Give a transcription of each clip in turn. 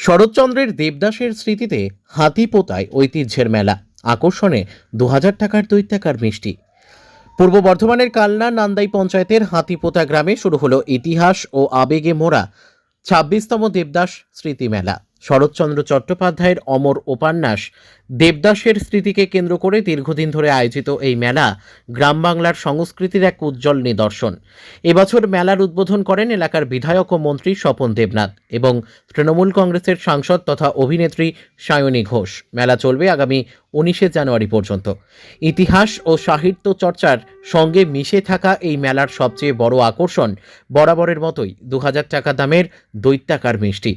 শরৎচন্দ্রের দেবদাসের স্মৃতিতে হাতি পোতায় ঐতিহ্যের মেলা। আকর্ষণে দু হাজার টাকার দৈত্যাকার মিষ্টি। পূর্ব বর্ধমানের কালনা নান্দাই পঞ্চায়েতের হাতিপোতা গ্রামে শুরু হলো ইতিহাস ও আবেগে মোড়া ছাব্বিশতম দেবদাস স্মৃতি মেলা। শরৎচন্দ্র চট্টোপাধ্যায়ের অমর উপন্যাস দেবদাসের স্মৃতিকে কেন্দ্র করে দীর্ঘদিন ধরে আয়োজিত এই মেলা গ্রাম বাংলার সংস্কৃতির এক উজ্জ্বল নিদর্শন। এবছর মেলার উদ্বোধন করেন এলাকার বিধায়ক ও মন্ত্রী স্বপন দেবনাথ এবং তৃণমূল কংগ্রেসের সাংসদ তথা অভিনেত্রী সায়নী ঘোষ। মেলা চলবে আগামী উনিশে জানুয়ারি পর্যন্ত। ইতিহাস ও সাহিত্য চর্চার সঙ্গে মিশে থাকা এই মেলার সবচেয়ে বড় আকর্ষণ বরাবরের মতোই দু হাজার টাকা দামের দৈত্যাকার মিষ্টি।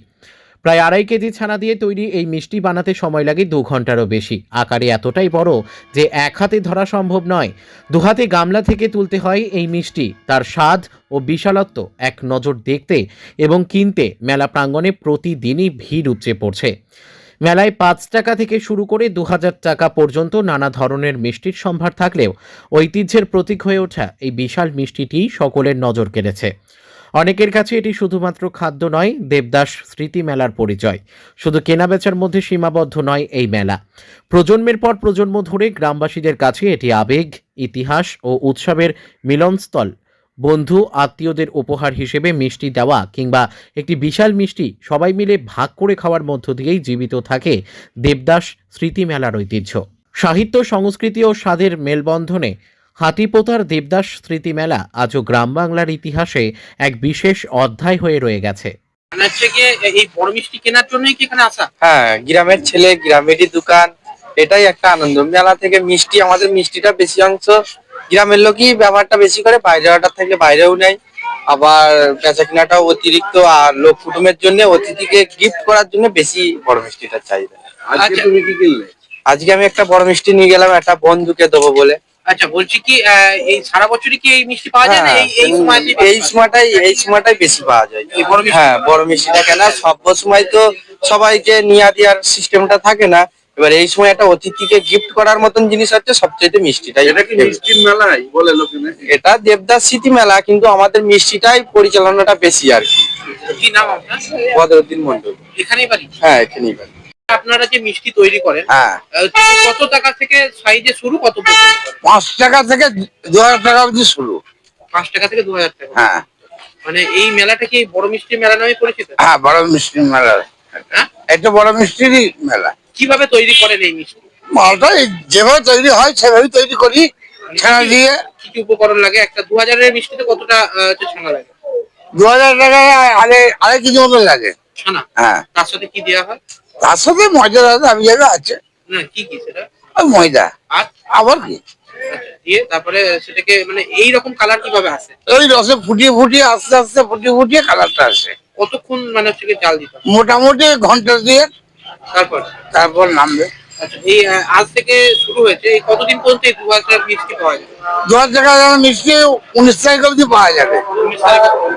প্রায় আড়াই কেজি ছানা দিয়ে তৈরি এই মিষ্টি বানাতে সময় লাগে দু ঘন্টারও বেশি। আকারে এতটাই বড় যে এক হাতে ধরা সম্ভব নয়। দু হাতে গামলা থেকে তুলতে হয় এই মিষ্টি। তার স্বাদ ও বিশালত্ব এক নজর দেখতে এবং কিনতে মেলা প্রাঙ্গণে প্রতিদিনই ভিড় উপচে পড়ছে। মেলায় পাঁচ টাকা থেকে শুরু করে দু হাজার টাকা পর্যন্ত নানা ধরনের মিষ্টির সম্ভার থাকলেও ঐতিহ্যের প্রতীক হয়ে ওঠা এই বিশাল মিষ্টিটি সকলের নজর কেড়েছে। অনেকের কাছে এটি শুধুমাত্র খাদ্য নয়, দেবদাস স্মৃতি মেলার পরিচয়। শুধু কেনাবেচার মধ্যে সীমাবদ্ধ নয় এই মেলা। প্রজন্মের পর প্রজন্ম ধরে গ্রামবাসীদের কাছে এটি আবেগ, ইতিহাস ও উৎসবের মিলনস্থল। বন্ধু, আত্মীয়দের উপহার হিসেবে মিষ্টি দেওয়া কিংবা একটি বিশাল মিষ্টি সবাই মিলে ভাগ করে খাওয়ার মধ্য দিয়েই জীবিত থাকে দেবদাস স্মৃতি মেলার ঐতিহ্য। সাহিত্য, সংস্কৃতি ও স্বাদের মেলবন্ধনে হাতিপোতার দেবদাস স্মৃতি মেলা আজও গ্রাম বাংলার ইতিহাসে এক বিশেষ অধ্যায় হয়ে রয়ে গেছে। মানে এই বড় মিষ্টি কেনার জন্যই কি এখানে আসা? হ্যাঁ গ্রামের ছেলে গ্রামেরই দোকান এটাই একটা আনন্দ। মেলা থেকে মিষ্টি আমাদের মিষ্টিটা বেশি অংশ গ্রামের লোকই ব্যবহারটা বেশি করে বাইরে অর্ডার থেকে বাইরেও নেয়। আবার বেচা কিনাটাও অতিরিক্ত আর লোক কুটুমের জন্য অতিথিকে গিফট করার জন্য বেশি বড় মিষ্টিটা চাহিদা। আচ্ছা। তুমি কি কিনলে? আজকে আমি একটা বড় মিষ্টি নিয়ে গেলাম একটা বন্ধুকে দেবো বলে। আচ্ছা বলছি কি আহ, এই সারা বছরই কি এই মিষ্টি পাওয়া যায় না? হ্যাঁ, এই এই সময়তেই এই সময়টাই এই সময়টাই বেশি পাওয়া যায়। এই বড় মিষ্টি? হ্যাঁ বড় মিষ্টিটা কেনা সব সময় তো সবাইকে নিয়ে দেওয়ার সিস্টেমটা থাকে না এবার এই সময় একটা অতিথিকে গিফট করার মতন জিনিস হচ্ছে সবচেয়ে মিষ্টিটাই এটা কি মিষ্টির মেলাই বলে লোকে এটা দেবদাস স্মৃতি মেলা কিন্তু আমাদের মিষ্টিটাই পরিচালনাটা বেশি আর কি। কি নাম আপনার? বদরুদ্দিন মন্ডল এখানেই বাড়ি? হ্যাঁ এখানেই বাড়ি। আপনারা যে মিষ্টি তৈরি করেন হ্যাঁ। কত টাকা থেকে সাইজে শুরু কত পর্যন্ত করেন? পাঁচ টাকা থেকে দু হাজার টাকা অবধি শুরু। পাঁচ টাকা থেকে দু হাজার টাকা হ্যাঁ। মানে এই মেলাটা কি বড় মিষ্টি মেলা নামে পরিচিত? হ্যাঁ বড় মিষ্টির মেলা। হ্যাঁ? এটা বড় মিষ্টিরই মেলা। কীভাবে তৈরি করেন এই মিষ্টি? মালটা এই যেভাবে তৈরি হয় সেভাবেই তৈরি করি ছানা দিয়ে। কি কি উপকরণ লাগে? একটা দু হাজারের মিষ্টিতে কতটা আহ, হচ্ছে ছানা লাগে? দু হাজার টাকা আরে আড়াই কেজি মতো লাগে। ছানা? হ্যাঁ। তার সাথে কি দেওয়া হয়? তার সাথে ময়দা দাদা আমি জায়গা আছে। না কি কি সেটা? আর ময়দা। আর? আবার কি? আচ্ছা, দিয়ে তারপরে সেটাকে মানে এই রকম কালার কীভাবে আসে? ওই রসে ফুটিয়ে ফুটিয়ে আস্তে আস্তে ফুটিয়ে ফুটিয়ে কালারটা আসে। কতক্ষণ মানে হচ্ছে কি জাল দিতে মোটামুটি ঘণ্টা দিয়ে তারপর? তারপর নামবে। আচ্ছা এই আজ থেকে শুরু হয়েছে। এই কতদিন পর্যন্ত এই মিষ্টি পাওয়া যাবে টাকা মিষ্টি উনিশ তারিখ অবধি পাওয়া যাবে।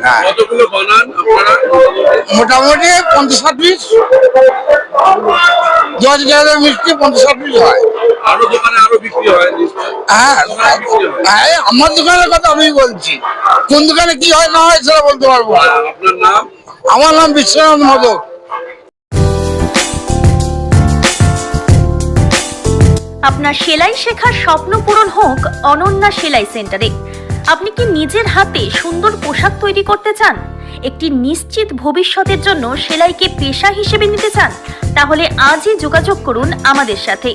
হ্যাঁ। কতগুলো বানান আপনারা? মোটামুটি পঞ্চাশ ষাট পিস। দু হাজার টাকা মিষ্টি পঞ্চাশ ষাট পিস হয়। আরও দোকানে আরও বিক্রি হয় হ্যাঁ। হ্যাঁ। আমার দোকানের কথা আমি বলছি। কোন দোকানে কি হয় না হয় সেটা বলতে পারব আপনার নাম? আমার নাম বিশ্বনাথ মদক আপনার সেলাই শেখার স্বপ্ন পূরণ হোক অনন্যা সেলাই সেন্টারে। আপনি কি নিজের হাতে সুন্দর পোশাক তৈরি করতে চান? একটি নিশ্চিত ভবিষ্যতের জন্য সেলাইকে পেশা হিসেবে নিতে চান? তাহলে আজই যোগাযোগ করুন আমাদের সাথে।